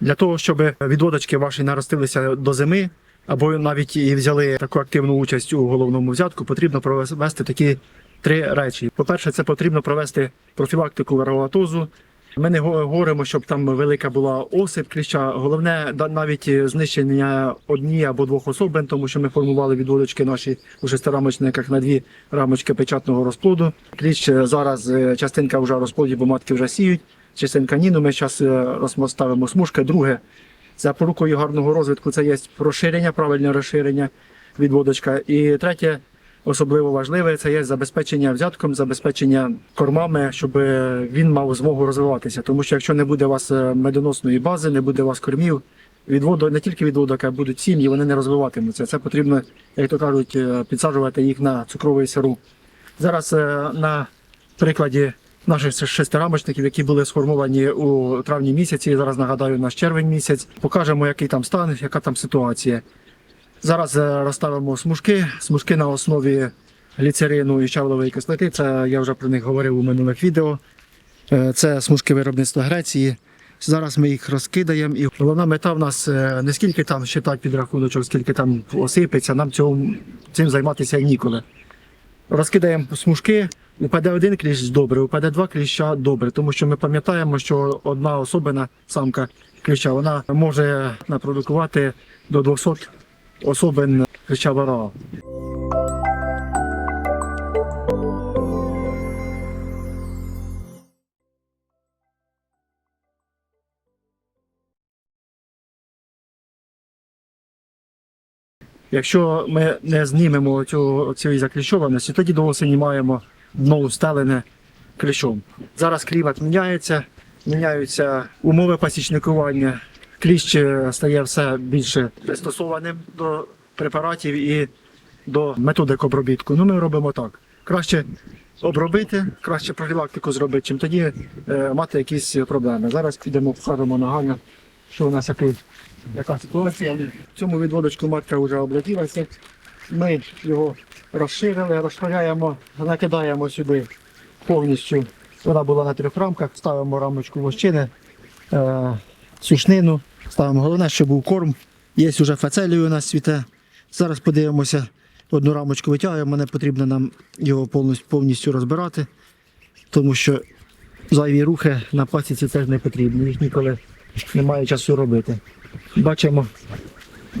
Для того, щоб відводочки ваші наростилися до зими, або навіть і взяли таку активну участь у головному взятку, потрібно провести такі три речі. По-перше, це потрібно провести профілактику варогатозу. Ми не го- говоримо, щоб там велика була осип кліща. Головне навіть знищення одні або двох особин, тому що ми формували відводочки наші у шестирамочниках на дві рамочки печатного розплоду. Кліщ е, зараз е, частинка вже розплоді, бо матки вже сіють, частинка ні. Ну ми зараз розставимо смужки. Друге, запорукою гарного розвитку це є розширення, правильне розширення відводочка. І третє, особливо важливе, це є забезпечення взятком, забезпечення кормами, щоб е, він мав змогу розвиватися. Тому що якщо не буде у вас е, медоносної бази, не буде у вас кормів, відводу не тільки відводок, а будуть сім'ї, вони не розвиватимуться. Це потрібно, як то кажуть, е, підсаджувати їх на цукровий сироп. Зараз е, на прикладі наших шестирамочників, які були сформовані у травні місяці, зараз нагадаю, наш червень місяць, покажемо, який там стан, яка там ситуація. Зараз е, розставимо смужки, смужки на основі гліцерину і щавлової кислоти. Це я вже про них говорив у минулих відео. Е, Це смужки виробництва Греції. Зараз ми їх розкидаємо, і головна мета в нас е, не скільки там считати підрахуночок, скільки там осипеться, нам цьому, цим займатися ніколи. Розкидаємо смужки, упаде один кліщ добре, упаде два кліща добре, тому що ми пам'ятаємо, що одна особина, самка кліща, вона може напродукувати до 200 особин кліща вараа. Якщо ми не знімемо цю, цієї закліщованості, тоді до осені маємо дно устелене кліщом. Зараз клімат міняється, міняються умови пасічникування. Кліщ е, стає все більше пристосованим до препаратів і до методик обробітку. Ну, ми робимо так. Краще обробити, краще профілактику зробити, чим тоді е, мати якісь проблеми. Зараз підемо покажемо нагально, що у нас який, яка ситуація. В цьому відводочку матка вже облетілася. Ми його розширили, розширяємо, накидаємо сюди повністю. Вона була на трьох рамках, ставимо рамочку вощини, е, сушнину, ставимо головне, щоб був корм. Є вже фацелію у нас цвіте. Зараз подивимося, одну рамочку витягуємо, не потрібно нам його повністю розбирати, тому що зайві рухи на пасіці теж не потрібні, їх ніколи немає часу робити. Бачимо,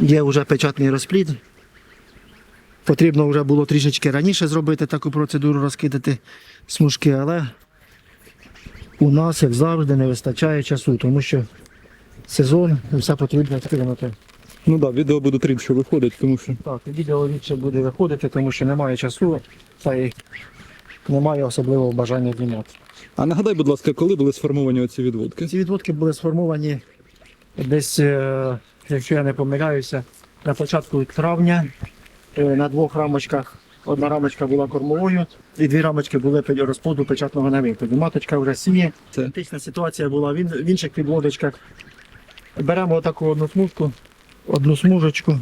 є вже печатний розплід. Потрібно вже було трішечки раніше зробити таку процедуру, розкидати смужки, але у нас, як завжди, не вистачає часу, тому що сезон і все потрібно встигнути. Ну так, да, відео будуть рідше виходить, тому що Так, відео рідше буде виходити, тому що немає часу та й немає особливого бажання знімати. А нагадай, будь ласка, коли були сформовані оці відводки? Ці відводки були сформовані десь, е, якщо я не помиляюся, на початку травня на двох рамочках. Одна рамочка була кормовою, і дві рамочки були під розплоду печатного на виході. Маточка вже сіє. Ідентична ситуація була в ін- в інших підводочках. Беремо таку одну смужку, одну смужечку.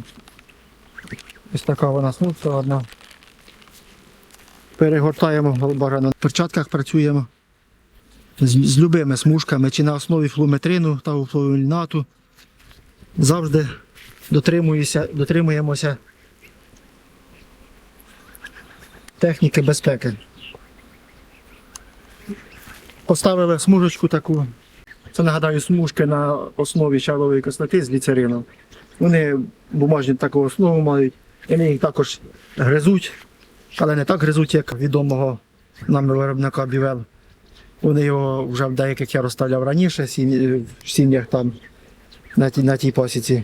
Ось така вона смужка одна. Перегортаємо бажано. В перчатках працюємо з, з любими смужками, чи на основі флуметрину та флуелінату. Завжди дотримуємося, дотримуємося техніки безпеки. Поставили смужечку таку. Це нагадаю смужки на основі щавлової кислоти з ліцерином. Вони бумажні таку основу мають. Вони їх також гризуть, але не так гризуть, як відомого нам виробника Бівел. Вони його вже в деяких я розставляв раніше, в сім'ях там на тій, на тій посіці.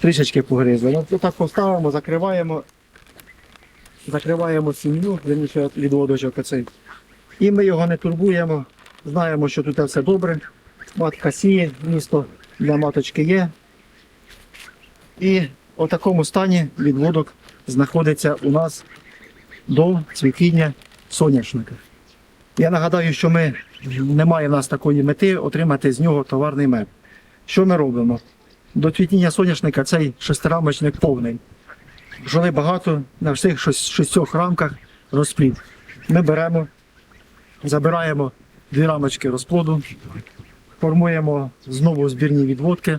Трішечки погризли. Ну, так поставимо, закриваємо, закриваємо сім'ю, верніше відводочок оцей. І ми його не турбуємо. Знаємо, що тут все добре. Матка сіє, місто для маточки є. І в такому стані відводок знаходиться у нас до цвітіння соняшника. Я нагадаю, що ми немає в нас такої мети отримати з нього товарний мед. Що ми робимо? До цвітіння соняшника цей шестирамочник повний. Жили багато на всіх шістьох рамках розплід. Ми беремо, забираємо дві рамочки розплоду, формуємо знову збірні відводки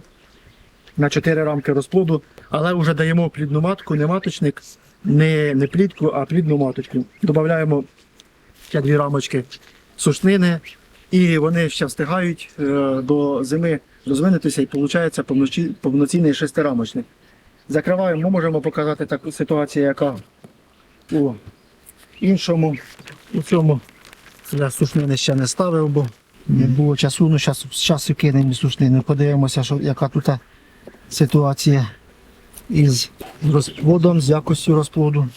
на 4 рамки розплоду, але вже даємо плідну матку, не маточник, не, не плідку, а плідну маточку. Додаємо ще дві рамочки сушнини, і вони ще встигають е, до зими розвинутися і виходить повноці- повноцінний шестирамочник. Закриваємо, ми можемо показати таку ситуацію, яка у іншому, у цьому я сушнини ще не ставив, бо не було часу. Ну, зараз часу кинемо сушнини. Подивимося, що, яка тут ситуація із розплодом, з якостю розплоду.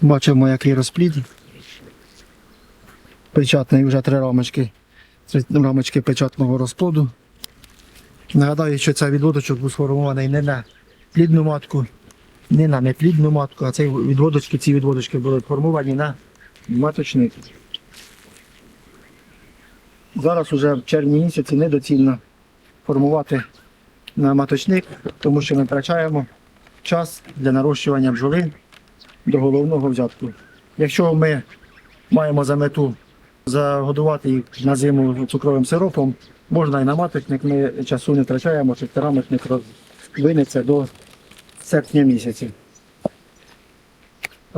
Бачимо, який розплід. Печатний вже три рамочки. Три рамочки печатного розплоду. Нагадаю, що цей відводочок був сформований не на плідну матку, не на неплідну матку, а цей відводочки, ці відводочки були формовані на маточник. Зараз уже в червні місяці недоцільно формувати на маточник, тому що ми втрачаємо час для нарощування бджоли до головного взятку. Якщо ми маємо за мету загодувати їх на зиму цукровим сиропом, можна і на маточник, ми часу не втрачаємо, шестирамочник розвинеться до серпня місяці.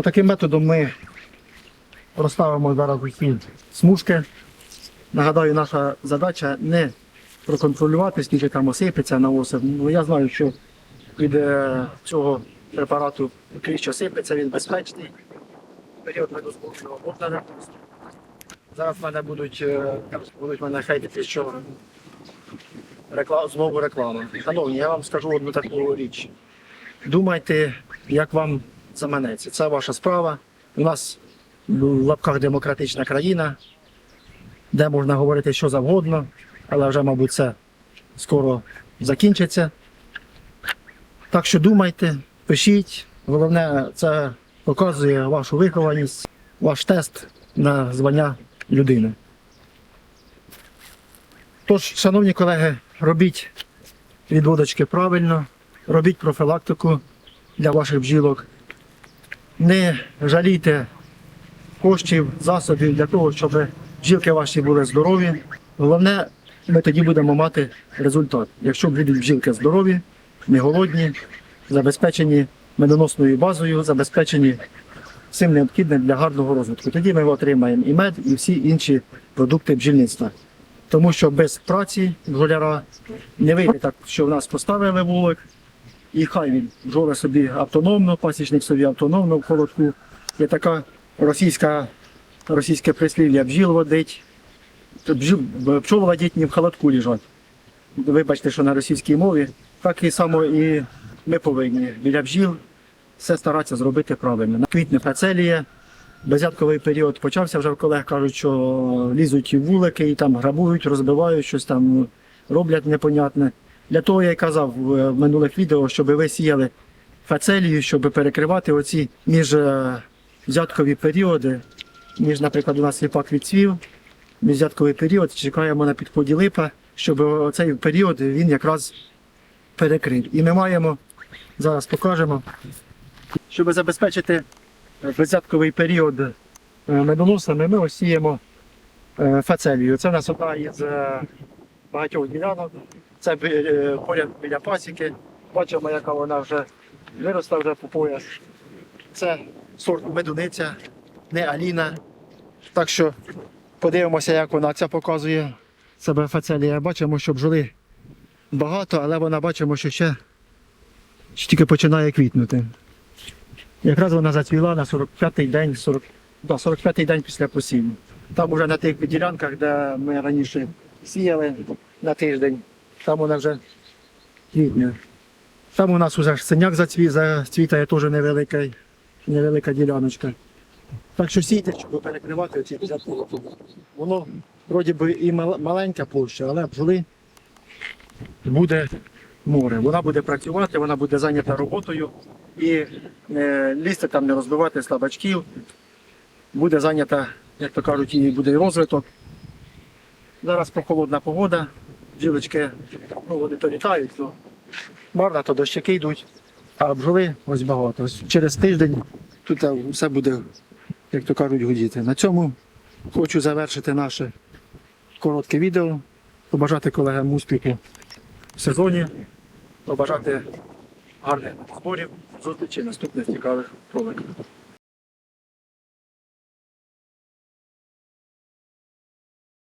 Таким методом ми розставимо зараз усі смужки. Нагадаю, наша задача не проконтролювати, скільки там осипеться на осип. Ну, я знаю, що від е, цього препарату який що сипеться, він безпечний. Період медозборного можна. Зараз в мене будуть, е, будуть мене хейтити, що реклама, знову реклама. Шановні, я вам скажу одну таку річ. Думайте, як вам заманеться. Це ваша справа. У нас в лапках демократична країна, де можна говорити що завгодно, але вже, мабуть, це скоро закінчиться. Так що думайте, пишіть. Головне, це показує вашу вихованість, ваш тест на звання людини. Тож, шановні колеги, робіть відводочки правильно, робіть профілактику для ваших бджілок. Не жалійте коштів, засобів для того, щоб бджілки ваші були здорові. Головне, ми тоді будемо мати результат. Якщо будуть бджілки здорові, не голодні, забезпечені медоносною базою, забезпечені всім необхідним для гарного розвитку. Тоді ми отримаємо і мед, і всі інші продукти бджільництва. Тому що без праці бджоляра не вийде так, що в нас поставили вулик, і хай він бджоли собі автономно, пасічник собі автономно в холодку. Є така російська, російське прислів'я бджіл водить, бджіл, пчол водить не в холодку лежать. Вибачте, що на російській мові. Так і само і ми повинні біля бджіл все старатися зробити правильно. На квітне фацелія, безятковий період почався вже в колег кажуть, що лізуть в вулики і там грабують, розбивають, щось там роблять непонятне. Для того я й казав в минулих відео, щоб ви сіяли фацелію, щоб перекривати оці міжвзяткові періоди, ніж, наприклад, у нас ліпак відцвів, міжвзятковий період, чекаємо на підході липа, щоб цей період він якраз перекрив. І ми маємо, зараз покажемо, щоб забезпечити беззятковий період е, медоносами, ми осіємо е, фацелію. Це в нас одна із е, багатьох ділянок. Це поряд біля пасіки. Бачимо, яка вона вже виросла вже по пояс. Це сорт медуниця, не Аліна. Так що подивимося, як вона ця показує себе фацелія. Бачимо, що бджоли багато, але вона бачимо, що ще, ще тільки починає квітнути. Якраз вона зацвіла на 45-й день, 40, да, 45-й день після посіву. Там уже на тих ділянках, де ми раніше сіяли на тиждень, там вона вже квітне. Там у нас вже синяк зацві, зацвітає теж невелика, невелика діляночка. Так що сійте, щоб перекривати оці взятки. Воно вроді би і мал- маленька площа, але бджоли буде море. Вона буде працювати, вона буде зайнята роботою і не лізти там, не розбивати слабачків. Буде зайнята, як то кажуть, і буде розвиток. Зараз прохолодна погода, бджілочки, ну вони то літають, то марна, то дощики йдуть, а бджоли ось багато. Ось через тиждень тут все буде як то кажуть, гудіти. На цьому хочу завершити наше коротке відео. Побажати колегам успіху сезоні, побажати гарних зборів, зустрічі наступних цікавих роликів.